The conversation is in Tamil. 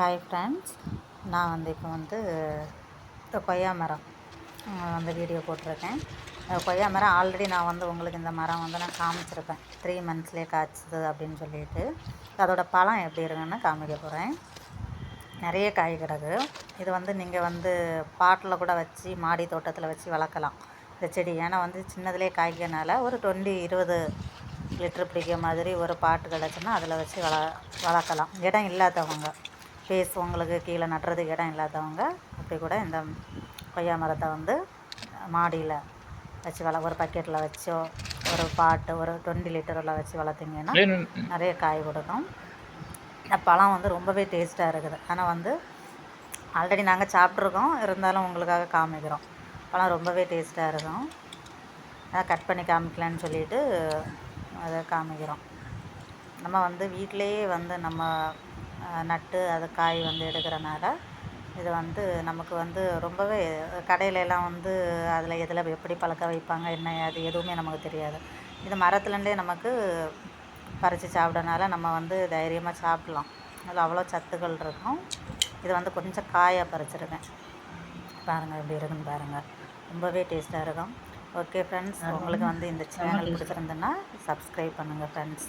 ஹாய் ஃப்ரெண்ட்ஸ் நான் வந்து இப்போ வந்து இந்த கொய்யா மரம் அந்த வந்து வீடியோ போட்டிருக்கேன். கொய்யா மரம் ஆல்ரெடி நான் வந்து உங்களுக்கு இந்த மரம் வந்து நான் காமிச்சிருப்பேன். த்ரீ மந்த்ஸ்லேயே காய்ச்சது அப்படின்னு சொல்லிட்டு. அதோட பழம் எப்படி இருக்குன்னு காமிக்க போகிறேன் நிறைய காய் கிடக்கு. இது வந்து நீங்கள் வந்து பாட்டில் கூட வச்சு மாடி தோட்டத்தில் வச்சு வளர்க்கலாம். இந்த செடி ஏன்னா வந்து சின்னதுலேயே காய்க்கனால ஒரு டுவெண்ட்டி இருபது லிட்டர் பிடிக்கிற மாதிரி ஒரு பாட்டு கிடச்சுன்னா அதில் வச்சு வள வளர்க்கலாம். இடம் இல்லாதவங்க. ஃபேஸ் உங்களுக்கு கீழே நட்டுறதுக்கு இடம் இல்லாதவங்க அப்படி கூட இந்த கொய்யா மரத்தை வந்து மாடியில் வச்சு வள ஒரு பக்கெட்டில் வச்சோ ஒரு பாட்டு ஒரு டுவெண்ட்டி லிட்டரில் வச்சு வளர்த்திங்கன்னா நிறைய காய் கொடுக்கும். இந்த பழம் வந்து ரொம்பவே டேஸ்ட்டாக இருக்குது. ஆனால் வந்து ஆல்ரெடி நாங்கள் சாப்பிட்ருக்கோம் இருந்தாலும் உங்களுக்காக காமிக்கிறோம். பழம் ரொம்பவே டேஸ்ட்டாக இருக்கும். அதான் கட் பண்ணி காமிக்கலான்னு சொல்லிட்டு அதை காமிக்கிறோம். நம்ம வந்து வீட்டிலேயே வந்து நம்ம நட்டு அது காய் வந்து எடுக்கிறனால இது வந்து நமக்கு வந்து ரொம்பவே கடையில எல்லாம் வந்து அதில் எதில் எப்படி பழக்க வைப்பாங்க என்ன அது எதுவுமே நமக்கு தெரியாது. இது மரத்துலேருந்தே நமக்கு பறித்து சாப்பிடனால நம்ம வந்து தைரியமாக சாப்பிட்லாம். அதில் அவ்வளோ சத்துக்கள் இருக்கும். இது வந்து கொஞ்சம் காயாக பறிச்சிருக்கேன் பாருங்கள் எப்படி இருக்குன்னு பாருங்கள் ரொம்பவே டேஸ்ட்டாக இருக்கும். ஓகே ஃப்ரெண்ட்ஸ் உங்களுக்கு வந்து இந்த சேனல் பிடிச்சிருந்துன்னா சப்ஸ்கிரைப் பண்ணுங்கள் ஃப்ரெண்ட்ஸ்